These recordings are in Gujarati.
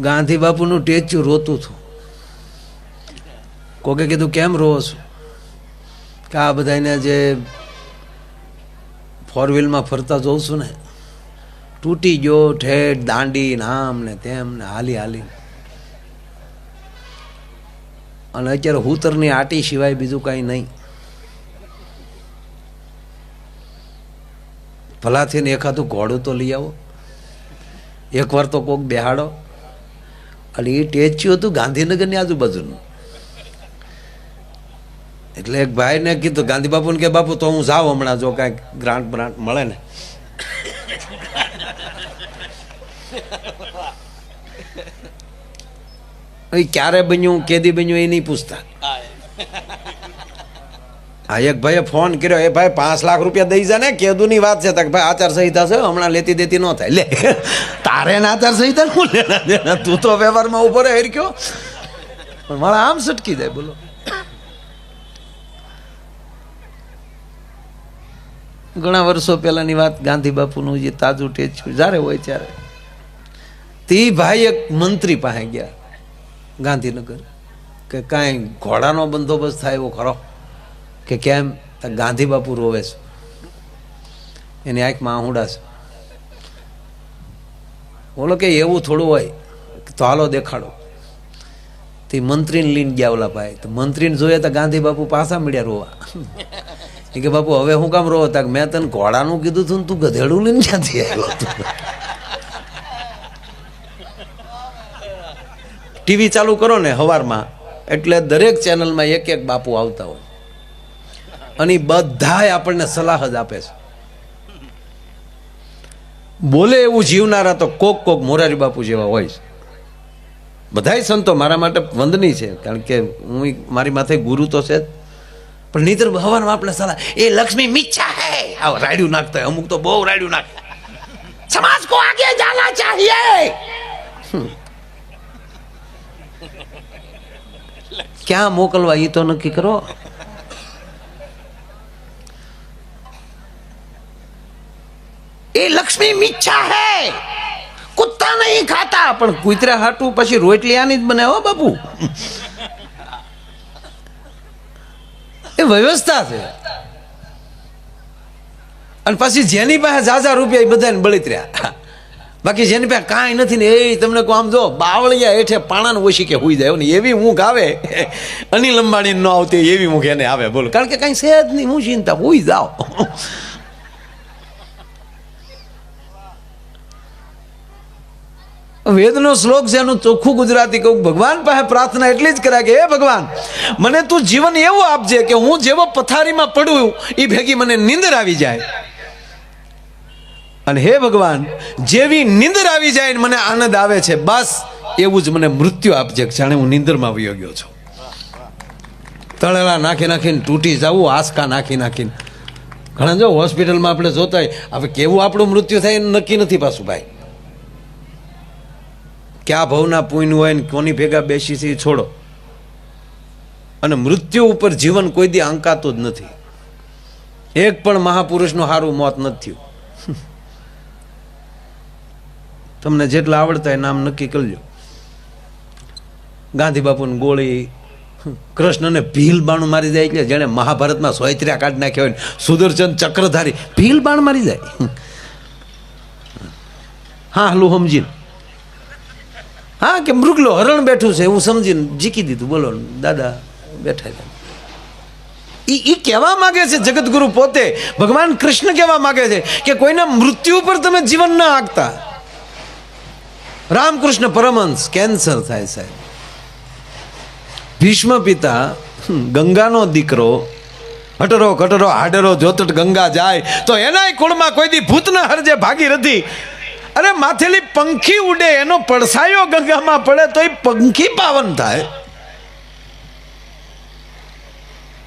ગાંધી બાપુનું ટેચ્યુ રોતું હતું. કોકે કીધું, કેમ રોવો છો? કે આ બધાને જે ફોર વ્હીલમાં ફરતા જોઉં છું ને, તૂટી ગયો ઠેઠ દાંડી ને આમ ને તેમ ને હાલી હાલી. અને અત્યારે હુતરની આટી સિવાય બીજું કાંઈ નહીં. ભલાથી ને એકાદું ઘોડું તો લઈ આવો. એકવાર તો કોક બેહાડો અને એ ટેચ્યું હતું ગાંધીનગરની આજુબાજુનું. એટલે એક ભાઈને કીધું, ગાંધી બાપુને કે, બાપુ, તો હું જાઉં હમણાં જો કાંઈક ગ્રાન્ટ બ્રાન્ટ મળે ને. એ ક્યારે બન્યું? કેદી બન્યું? એ નહીં પૂછતા. હા એક ભાઈએ ફોન કર્યો, એ ભાઈ, પાંચ લાખ રૂપિયા દઈ જા ને, કેદુની વાત છે. તક, ભાઈ આચાર સંહિતા છે, હમણાં લેતી દેતી ન થાય. લે, તારે ને આચાર સંહિતા શું લેના તું તો વ્યવહારમાં ઊભો રહે, હેરક્યો. પણ મારા આમ સટકી જાય, બોલો. ઘણા વર્ષો પહેલાની વાત ગાંધી બાપુનું, જે તાજું ટેચ્યું, જ્યારે હોય ત્યારે. તે ભાઈ એક મંત્રી પાસે ગયા ગાંધીનગર. કે કાંઈ ઘોડાનો બંદોબસ્ત થાય એવો ખરો? કે કેમ? ગાંધી બાપુ રોવે છે. એની આંખમાં માહુડા છે. બોલો કે એવું થોડું હોય તો હાલો દેખાડો. તે મંત્રીને લઈને ગયા ઓલા ભાઈ. તો મંત્રીને જોઈએ તો ગાંધી બાપુ પાછા મળ્યા રોવા. કે બાપુ, હવે હું કામ રોવો તાક મેં તને ઘોડાનું કીધું હતું તું ગધેડું લઈને ક્યાંથી આવ્યો હતો? ટીવી ચાલુ કરો ને હવારમાં. એટલે દરેક ચેનલમાં એક એક બાપુ આવતા હોય. અને બધાય આપણને સલાહ જ આપે છે. બોલે એવું જીવનારા તો કોક કોક મોરારી બાપુ જેવા હોય છે. બધાય સંતો મારા માટે વંદની છે, કારણ કે હું મારી માથે ગુરુ તો છે જ. પણ નીતર ભગવાન આપણે સલાહ, એ લક્ષ્મી મીચ્છા હે. આવ રાડ્યું નાખતા અમુક તો બહુ રાડ્યું નાખતા સમાજ કો આગે જાના ચાહીએ. ક્યાં મોકલવા એ તો નક્કી કરો? એ લક્ષ્મી મીચ્છા હે. કુત્તા નહીં ખાતા, પણ કુતરા હાટું પછી રોટલી આની જ બને હો બાપુ. એ વ્યવસ્થા છે. અને પછી જેની પાસે ઝાઝા રૂપિયા એ બધાને બળિત રહ્યા. બાકી જેની પાસે કાંઈ નથી ને એ તમને કહું, આમ જો બાવળિયા હેઠે પાણાને ઓછી કે હોઈ જાય ને એવી ઊંઘ આવે, અનિલ અંબાણી ન આવતી એવી ઊંઘ એને આવે, બોલો. કારણ કે કાંઈ છે નહીં, હું ચિંતા, હુઈ જાઓ. વેદનો શ્લોક છે, એનું ચોખ્ખું ગુજરાતી કહું. ભગવાન પાસે પ્રાર્થના એટલી જ કર્યા કે, હે ભગવાન, મને તું જીવન એવું આપજે કે હું જેવો પથારીમાં પડું એ ભેગી મને નીંદર આવી જાય. અને હે ભગવાન, જેવી નીંદર આવી જાય ને મને આનંદ આવે છે, બસ એવું જ મને મૃત્યુ આપજે, જાણે હું નીંદરમાં વયો ગયો છું. તળેલા નાખી નાખીને તૂટી જવું આસકા નાખી નાખીને. ઘણા જો હોસ્પિટલમાં આપણે જોતા હોય, હવે કેવું આપણું મૃત્યુ થાય નક્કી નથી પાછું, ભાઈ. ક્યાં ભવના પુણ્ય હોય ને કોની ભેગા બેસી છે એ છોડો. અને મૃત્યુ ઉપર જીવન કોઈ દી આંકાતું જ નથી. એક પણ મહાપુરુષનું સારું મોત નથી થયું. તમને જેટલા આવડતા એ નામ નક્કી કરજો. ગાંધી બાપુની ગોળી, કૃષ્ણને ભીલ બાણું મારી જાય એટલે જેણે મહાભારતમાં સોયત્ર્યા કાઢી નાખ્યા હોય સુદર્શન ચક્રધારી ભીલ બાણ મારી જાય. હા, હલું સમજીને હા, કે મૃગલો હરણ બેઠું છે, એવું સમજીને જીકી દીધું. બોલો, દાદા બેઠા છે. ઈ ઈ કહેવા માંગે છે જગતગુરુ પોતે. ભગવાન કૃષ્ણ કહેવા માંગે છે કે કોઈના મૃત્યુ પર તમે જીવન ના આંકતા રામકૃષ્ણ પરમહંસ, કેન્સર થાય સાહેબ. ભીષ્મ પિતા ગંગાનો દીકરો, હટરો કટરો હાડરો જોતટ ગંગા જાય, તો એનાય કુળમાં કોઈ દી ભૂતના હરજે હરજે ભાગીરથી અરે માથેલી પંખી ઉડે એનો પડસાયો ગંગામાં પડે તો એ પંખી પાવન થાય.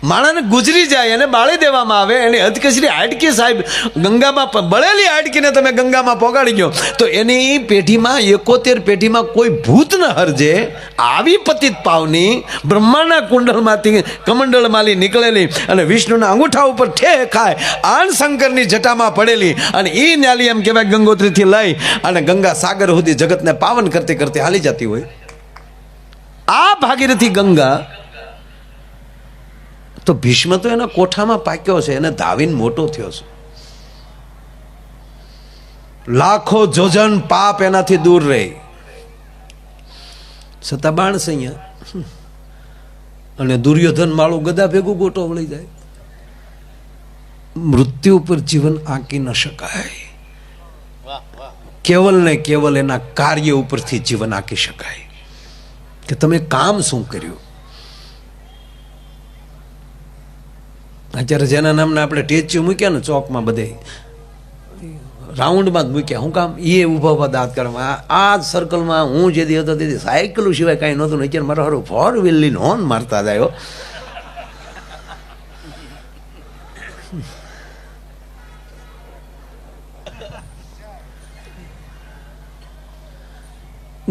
માણસને ગુજરી જાય એને બાળી દેવામાં આવે એની હદકસરી હાડકી સાહેબ ગંગામાં બળેલી હાડકીને તમે ગંગામાં પોગાડી ગયો. તો એની પેઢીમાં એકોતેર પેઢીમાં કોઈ ભૂત ન હરજે. આવી પતિત પાવની બ્રહ્માના કુંડળમાંથી કમંડળમાંથી નીકળેલી અને વિષ્ણુના અંગૂઠા ઉપર ઠે ખાય આણ શંકરની જટામાં પડેલી અને એ ન્યાલી એમ કહેવાય ગંગોત્રીથી લઈ અને ગંગા સાગર સુધી જગતને પાવન કરતી કરતી હાલી જતી હોય. આ ભાગીરથી ગંગા તો ભીષ્મ તો એના કોઠામાં પાક્યો છે, એને ધાવીને મોટો થયો છે. લાખો જોજન પાપ એનાથી દૂર રહે. છતાં બાણસ અહીંયા અને દુર્યોધન માળું ગદા ભેગું ગોટો વળી જાય. મૃત્યુ પર જીવન આંકી ન શકાય. કેવલ ને કેવલ એના કાર્ય ઉપરથી જીવન આંકી શકાય. કે તમે કામ શું કર્યું? અત્યારે જેના નામના આપણે ટેચ્યુ મૂક્યા ને ચોકમાં બધે, રાઉન્ડમાં જ મૂક્યા. હું કામ એ ઊભા ઊભા દાંત કાઢવા. આ જ સર્કલમાં હું જે હતો તેથી સાયકલ સિવાય કાંઈ નહોતું ને અત્યારે મારો હારું ફોર વ્હીલની હોર્ન મારતા જાય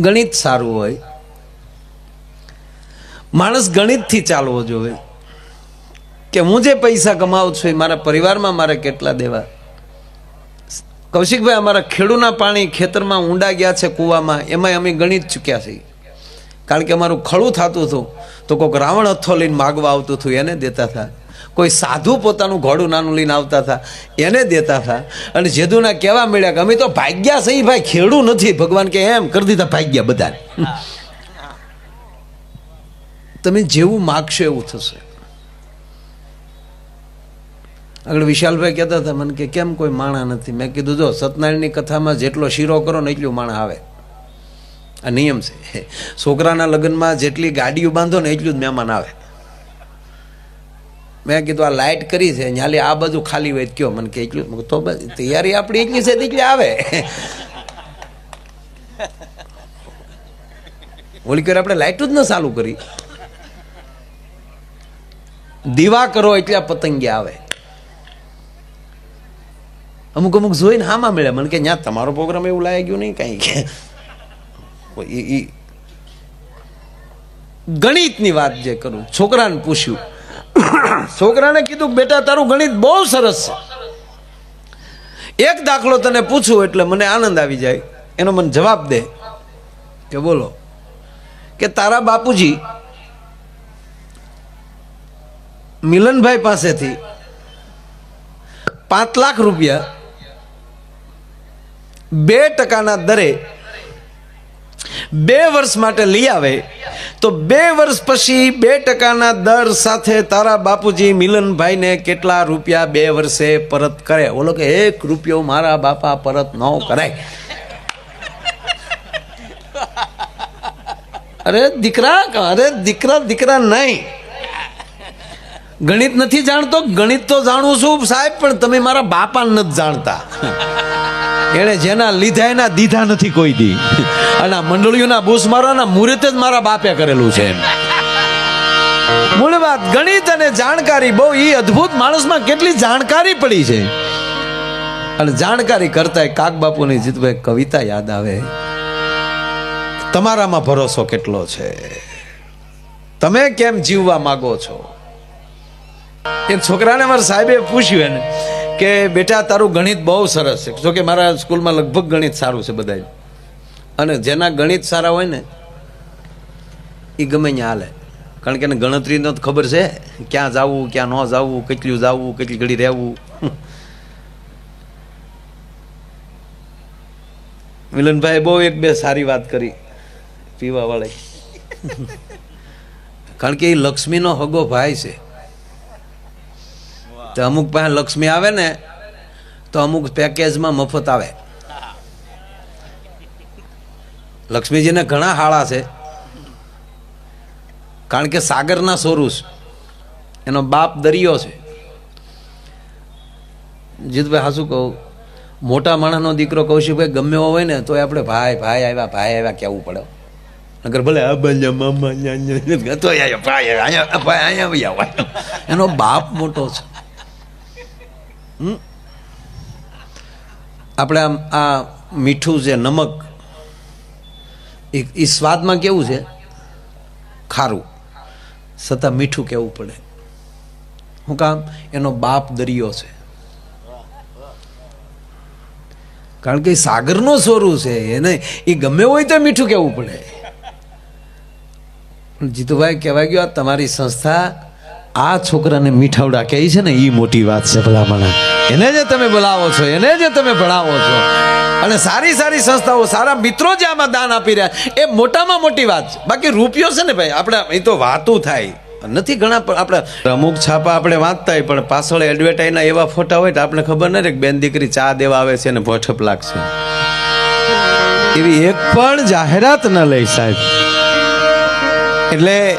ગણિત સારું હોય. માણસ ગણિતથી ચાલવો જોઈએ. કે હું જે પૈસા કમાવું છું એ મારા પરિવારમાં મારે કેટલા દેવા? કૌશિકભાઈ અમારા ખેડૂના પાણી ખેતરમાં ઊંડા ગયા છે કૂવામાં. એમાં અમે ગણિત ચૂક્યા છીએ. કારણ કે અમારું ખળું થતું હતું. તો કોઈક રાવણ હથો લઈને માગવા આવતું હતું એને દેતા હતા. કોઈ સાધુ પોતાનું ઘોડું નાનું લઈને આવતા હતા એને દેતા હતા. અને જેદુના કહેવા મળ્યા કે અમે તો ભાગ્યા સહી ભાઈ ખેડૂ નથી. ભગવાન કે એમ કરી દીધા ભાગ્યા બધા તમે જેવું માગશો એવું થશે. આગળ વિશાલભાઈ કહેતા હતા, મને કે કેમ કોઈ માણા નથી? મેં કીધું, જો સત્યનારાયણની કથામાં જેટલો શીરો કરો ને એટલું માણા આવે. આ નિયમ છે. છોકરાના લગ્નમાં જેટલી ગાડીઓ બાંધો ને એટલું જ મહેમાન આવે. મેં કીધું, આ લાઇટ કરી છે, ન્યાલી આ બાજુ ખાલી હોય કયો? મને કે, એટલું. તો બસ, તૈયારી આપણી એટલી છે એટલી આવે. ઓલી કરી આપણે લાઇટ જ ન ચાલુ કરી. દીવા કરો એટલે પતંગિયા આવે. અમુક અમુક જોઈને હામાં મળે મને કે ત્યાં તમારો પ્રોગ્રામ એવું લાગી ગયું નહીં કાંઈ. કે ગણિતની વાત જે કરું, છોકરાને પૂછ્યું. છોકરાને કીધું બેટા, તારું ગણિત બહુ સરસ છે. એક દાખલો તને પૂછું એટલે મને આનંદ આવી જાય. એનો મને જવાબ દે. કે, બોલો. કે, તારા બાપુજી મિલનભાઈ પાસેથી પાંચ લાખ રૂપિયા બે ટકાના દરે બે વર્ષ માટે લઈ આવે, તો બે વર્ષ પછી બે ટકાના દર સાથે તારા બાપુજી મિલનભાઈને કેટલા રૂપિયા બે વર્ષે પરત કરે? બોલો કે એક રૂપિયો મારા બાપા પરત ન કરાય. અરે દીકરા અરે દીકરા દીકરા નહીં. ગણિત નથી જાણતો, ગણિત તો જાણું છું સાહેબ, પણ તમે મારા બાપા નથી જાણતા. એણે જેના લીધા એના દીધા નથી કોઈ દી. અને આ મંડળીઓના બૂસ મારવાના મુહૂર્ત જ મારા બાપે કરેલું છે મૂળ વાત, ગણિત અને જાણકારી બહુ એ અદ્ભુત માણસમાં કેટલી જાણકારી પડી છે. અને જાણકારી કરતા કાક બાપુની જીતભાઈ કવિતા યાદ આવે. તમારામાં ભરોસો કેટલો છે? તમે કેમ જીવવા માગો છો? એક છોકરાને મારા સાહેબે પૂછ્યું એને કે, બેટા, તારું ગણિત બહુ સરસ છે. જોકે મારા સ્કૂલમાં લગભગ ગણિત સારું છે બધા અને જેના ગણિત સારા હોય ને એ ગમે ત્યાં હાલે. કારણ કે એને ગણતરી તો ખબર છે, ક્યાં જવું, ક્યાં ન જવું, કેટલું જવું, કેટલી ઘડી રહેવું. મિલનભાઈ બહુ એક બે સારી વાત કરી પીવા વાળી કારણ કે એ લક્ષ્મીનો હગો ભાઈ છે. તો અમુક પાસે લક્ષ્મી આવે ને, તો અમુક પેકેજમાં મફત આવે લક્ષ્મીજીને ઘણા હાળા છે કારણ કે સાગરના સોરુસ, એનો બાપ દરિયો છે જીતભાઈ, હાસું કહું, મોટા માણસનો દીકરો કૌશિકભાઈ ગમે એવો હોય ને તો આપણે ભાઈ ભાઈ આવ્યા ભાઈ આવ્યા કહેવું પડે નગર ભલે ભાઈ. એનો બાપ મોટો છે? આપણે આમ આ મીઠું છે નમક, એ સ્વાદમાં કેવું છે? ખારું. છતાં મીઠું કેવું પડે. શું કામ? એનો બાપ દરિયો છે. કારણ કે સાગરનો સ્વરૂપ છે. એને એ ગમે હોય તો મીઠું કેવું પડે. જીતુભાઈ કહેવાય ગયો તમારી સંસ્થા આ છોકરાને મીઠાવડા કહે છે ને એ મોટી વાત છે ભલામણા. એને જે તમે બોલાવો છો, એને જે તમે ભણાવો છો. અને સારી સારી સંસ્થાઓ, સારા મિત્રો જે આમાં દાન આપી રહ્યા, એ મોટામાં મોટી વાત છે. બાકી રૂપિયો છે ને ભાઈ, આપણે, એ તો વાતું થાય. નથી ઘણા, પણ આપણે, અમુક છાપા આપણે વાંચતા હોય, પણ પાછળ એડવર્ટાઈઝના એવા ફોટા હોય તો આપણે ખબર નહીં કે બેન દીકરી ચા દેવા આવે છે અને ભોઠપ લાગશે. એવી એક પણ જાહેરાત ન લઈ સાહેબ. એટલે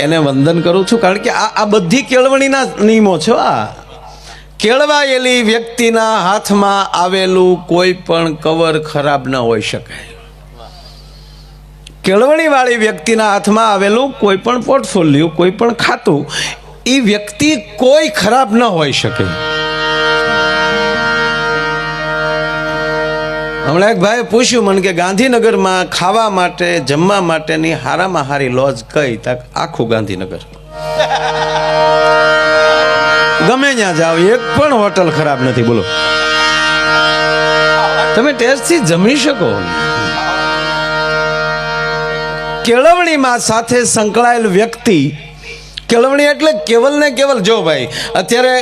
એને વંદન કરું છું, કારણ કે આ આ બધી કેળવણીના નિયમો છે, આ. કેળવાયેલી વ્યક્તિના હાથમાં આવેલું કોઈ પણ કવર ખરાબ ન હોઈ શકે. કેળવણીવાળી વ્યક્તિના હાથમાં આવેલું કોઈ પણ પોર્ટફોલિયો, કોઈ પણ ખાતું એ વ્યક્તિ કોઈ ખરાબ ન હોઈ શકે. હમણાં એક ભાઈ પૂછ્યું મને કે ગાંધીનગરમાં ખાવા માટે, જમવા માટેની હારામાં હારી લોજ કઈ? તક આખું ગાંધીનગર. ગમે ત્યાં જાઓ, એક પણ હોટલ ખરાબ નથી, બોલો. તમે ટેસ્ટથી જમી શકો. કેળવણીમાં સાથે સંકળાયેલ વ્યક્તિ કેળવણી એટલે કેવલ ને કેવલ. જો ભાઈ, અત્યારે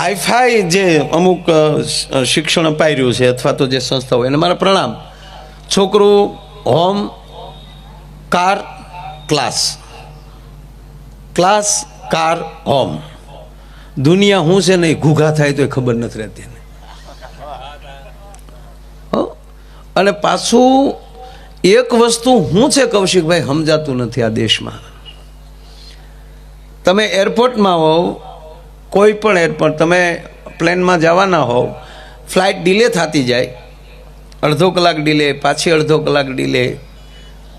હાઈફાઈ જે અમુક શિક્ષણ અપાઈ રહ્યું છે અથવા તો જે સંસ્થા હોય, એને મારા પ્રણામ. છોકરું, home, car, class. Class, car, home. દુનિયા હું છે નહીં ઘૂઘા થાય તો એ ખબર નથી રહેતી અને પાછું એક વસ્તુ હું છે કૌશિકભાઈ, સમજાતું નથી આ દેશમાં. તમે એરપોર્ટમાં હોવ, કોઈ પણ એરપોર્ટ, તમે પ્લેનમાં જવાના હોવ, ફ્લાઇટ ડિલે થતી જાય, અડધો કલાક ડિલે, પાછી અડધો કલાક ડિલે,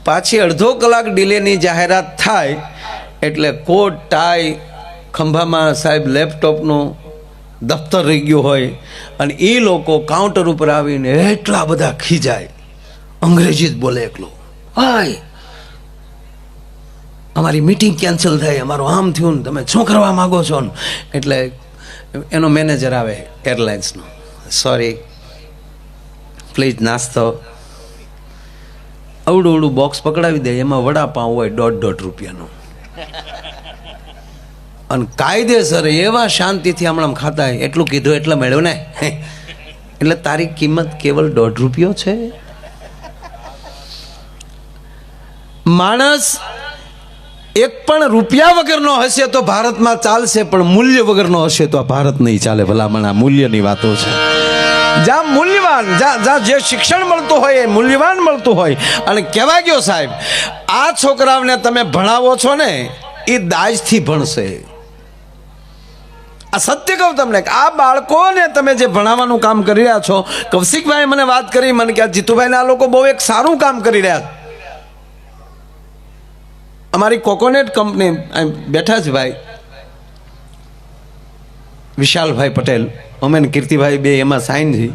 પાછી અડધો કલાક ડિલેની જાહેરાત થાય, એટલે કોટ, ટાઈ, ખંભામાં સાહેબ લેપટોપનું દફતર રહી ગયું હોય, અને એ લોકો કાઉન્ટર ઉપર આવીને એટલા બધા ખીજાય. અંગ્રેજી જ બોલે એકલો. હાય અમારી મીટિંગ કેન્સલ થઈ, અમારું આમ થયું ને તમે શું કરવા માગો છો ને? એટલે એનો મેનેજર આવે એરલાઇન્સનો સોરી પ્લીઝ નાસ્તો. અવડું અવડું બોક્સ પકડાવી દે, એમાં વડાપાઉં હોય દોઢ દોઢ રૂપિયાનું. અને કાયદેસર એવા શાંતિથી હમણાં ખાતા એટલું કીધું, એટલે મેળવ્યું ને. એટલે તારી કિંમત કેવલ દોઢ રૂપિયો છે? માણસ એક પણ રૂપિયા વગરનો હશે તો ભારતમાં ચાલશે, પણ મૂલ્ય વગરનો હશે તો આ ભારત નહીં ચાલે. ભલામણ, આ મૂલ્યની વાતો છે. જ્યાં મૂલ્યવાન, જ્યાં જે શિક્ષણ મળતું હોય, એ મૂલ્યવાન મળતું હોય. અને કહેવા ગયો સાહેબ, આ છોકરાઓને તમે ભણાવો છો ને, એ દાજથી ભણશે. આ સત્ય કહું તમને કે આ બાળકોને તમે જે ભણાવવાનું કામ કરી રહ્યા છો કૌશિકભાઈ મને વાત કરી, મને કે જીતુભાઈને આ લોકો બહુ એક સારું કામ કરી રહ્યા છે. અમારી કોકોનેટ કંપની બેઠા છે ભાઈ. વિશાલભાઈ પટેલ, અમે કીર્તિભાઈ બે એમાં સાઈન છે.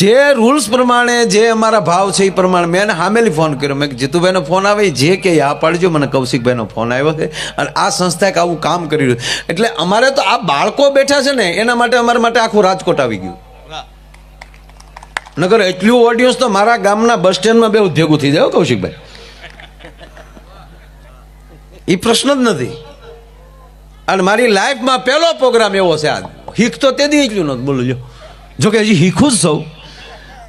જે રૂલ્સ પ્રમાણે, જે અમારા ભાવ છે એ પ્રમાણે, મેં હામેલી ફોન કર્યો. મેં જીતુભાઈનો ફોન આવે, જે કે આ પાડજો. મને કૌશિકભાઈનો ફોન આવ્યો છે. અને આ સંસ્થા આવું કામ કરી રહ્યું એટલે અમારે તો આ બાળકો બેઠા છે ને, એના માટે અમારા માટે આખું રાજકોટ આવી ગયું. નગર એટલું ઓડિયન્સ તો મારા ગામના બસ સ્ટેન્ડમાં બે ભેગું થઈ જાય કૌશિકભાઈ. એ પ્રશ્ન જ નથી. અને મારી લાઈફમાં પહેલો પ્રોગ્રામ એવો છે આજ. હીખ તો તે દી એટલું નહોતું બોલું જોકે હજી હીખું જ સૌ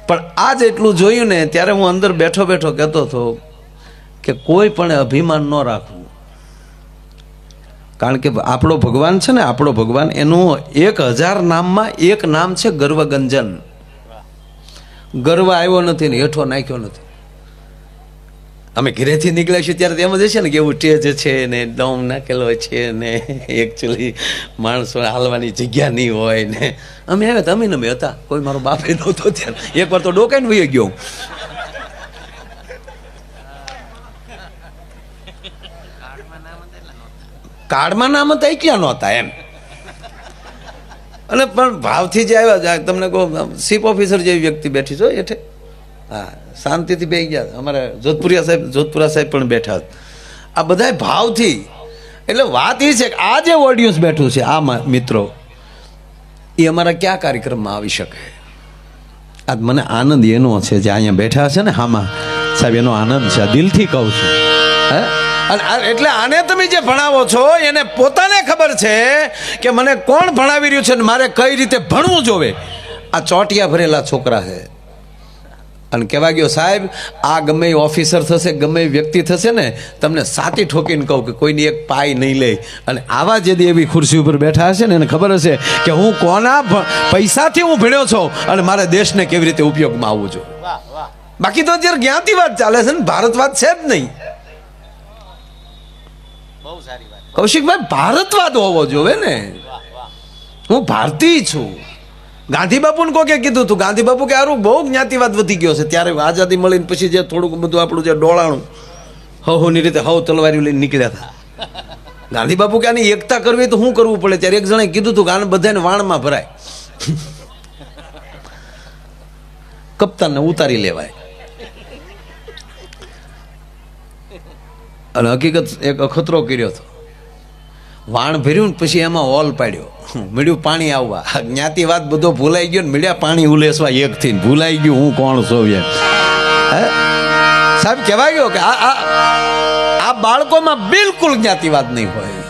પણ આજ એટલું જોયું ને, ત્યારે હું અંદર બેઠો બેઠો કહેતો હતો કે કોઈ પણ અભિમાન ન રાખવું. કારણ કે આપણો ભગવાન છે ને, આપણો ભગવાન એનું એક હજાર નામમાં એક નામ છે ગર્વગંજન. ગર્વ આવ્યો નથી ને, હેઠો નાખ્યો નથી. અમે ઘરેથી નીકળ્યા છીએ ત્યારે એમ જ છે ને કે એવું ટેજ છે ને દમ નાખેલો છે ને એકચ્યુઅલી માણસો હાલવાની જગ્યા નહીં હોય ને. અમે આવ્યા તમે ને અમે હતા. કોઈ મારો બાપે નહોતો ત્યારે એકવાર તો ડોકાઈને વહી ગયો કાર્ડમાં નામ હતા એ ક્યાં નહોતા એમ. અને પણ ભાવથી જે આવ્યા તમને કહો ચીફ ઓફિસર જેવી વ્યક્તિ બેઠી છો એઠે હા. શાંતિથી બે ગયા. અમારા જોધપુરિયા સાહેબ જોધપુરા સાહેબ પણ બેઠા. આ બધાય ભાવથી, એટલે વાત એ છે કે આ જે ઓડિયન્સ બેઠું છે, આ મિત્રો, એ અમારા કયા કાર્યક્રમમાં આવી શકે? આજ મને આનંદ એનો છે જે અહીંયા બેઠા છે ને, હામાં. સાહેબ, એનો આનંદ છે. આ દિલથી કહું છું. હે? એટલે આને તમે જે ભણાવો છો, એને પોતાને ખબર છે કે મને કોણ ભણાવી રહ્યું છે ને મારે કઈ રીતે ભણવું જોવે? આ ચોટિયા ભરેલા છોકરા છે. અને કહેવા ગયો સાહેબ આ ગમે ઓફિસર થશે ગમે વ્યક્તિ થશે ને તમને સાતી ઠોકીને કહું કે કોઈની એક પાય નહીં લે. અને આવા જે એવી ખુરશી ઉપર બેઠા હશે ને એને ખબર હશે કે હું કોના પૈસાથી હું ભણ્યો છું અને મારે દેશને કેવી રીતે ઉપયોગમાં આવવું જોઈએ. બાકી તો અત્યારે જ્ઞાતિ વાત ચાલે છે ને ભારતવાદ છે જ નહીં. કૌશિકભાઈ ભારતવાદ હોવો જોવે ને. હું ભારતીય છું. ગાંધી બાપુને કોકે કીધું હતું ગાંધી બાપુ કે આરું બહુ જ્ઞાતિવાદ વધી ગયો છે. ત્યારે આઝાદી મળીને પછી જે થોડુંક બધું આપણું જે ડોળાણું હવની રીતે હવ તલવારી લઈને નીકળ્યા હતા. ગાંધી બાપુ કે આની એકતા કરવી તો શું કરવું પડે? ત્યારે એક જણે કીધું હતું કે બધાને વાણમાં ભરાય. કપ્તાનને ઉતારી લેવાય. અને હકીકત એક અખતરો કર્યો હતો. વાણ ભર્યું પછી એમાં ઓલ પાડ્યો. મળ્યું પાણી આવવા. જ્ઞાતિવાદ બધો ભૂલાઈ ગયો ને મળ્યા પાણી ઉલેસવા એક થી ભૂલાઈ ગયું હું કોણ છું એમ. સાહેબ, કહેવાય ગયો કે આ આ બાળકોમાં બિલકુલ જ્ઞાતિવાદ નહીં હોય.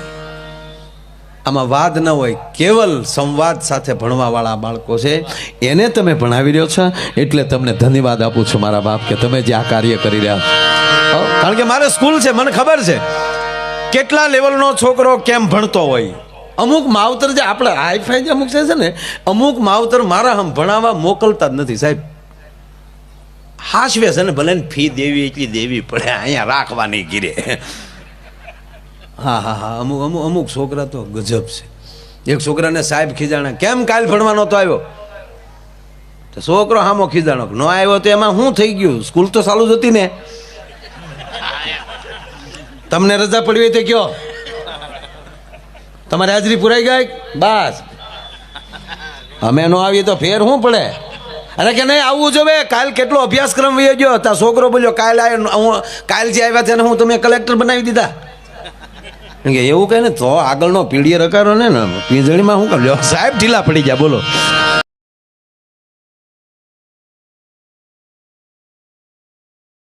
આમાં વાદ ન હોય. કેવલ સંવાદ સાથે ભણવાવાળા બાળકો છે. એને તમે ભણાવી રહ્યો છો, એટલે તમને ધન્યવાદ આપું છું મારા બાપ, કે તમે જે આ કાર્ય કરી રહ્યા કારણ કે મારે સ્કૂલ છે, મને ખબર છે. કેટલા લેવલનો છોકરો કેમ ભણતો હોય? અમુક માવતર જે આપણે હાઈફાઈ જે અમુક છે ને, અમુક માવતર મારા હમ ભણાવવા મોકલતા જ નથી, સાહેબ. હાશવે છે ને, ભલે ફી દેવી, એટલી દેવી પડે, અહીંયા રાખવાની ગીરે. હા હા હા, અમુક અમુક અમુક છોકરા તો ગજબ છે. એક છોકરાને સાહેબ ખીજાણા, કેમ કાલ ભણવા નહોતો આવ્યો? તો છોકરો હામો ખીજાણો, ન આવ્યો તો એમાં શું થઈ ગયું? સ્કૂલ તો ચાલુ જ હતી ને. તમને રજા પડવી હોય તો કયો. તમારી હાજરી પુરાઈ ગઈ? બસ. અમે નો આવીએ તો ફેર શું પડે? અરે કે નહીં આવવું જોવે કાલ કેટલો અભ્યાસક્રમ વહી ગયો? તા છોકરો બોલ્યો, કાલ આવ્યો હું કાલ જે આવ્યા છે હું તમે કલેક્ટર બનાવી દીધા. કે, એવું કહે ને તો આગળનો પીડીએ રકારો ને પીંજળીમાં શું કરજો સાહેબ ઢીલા પડી ગયા, બોલો.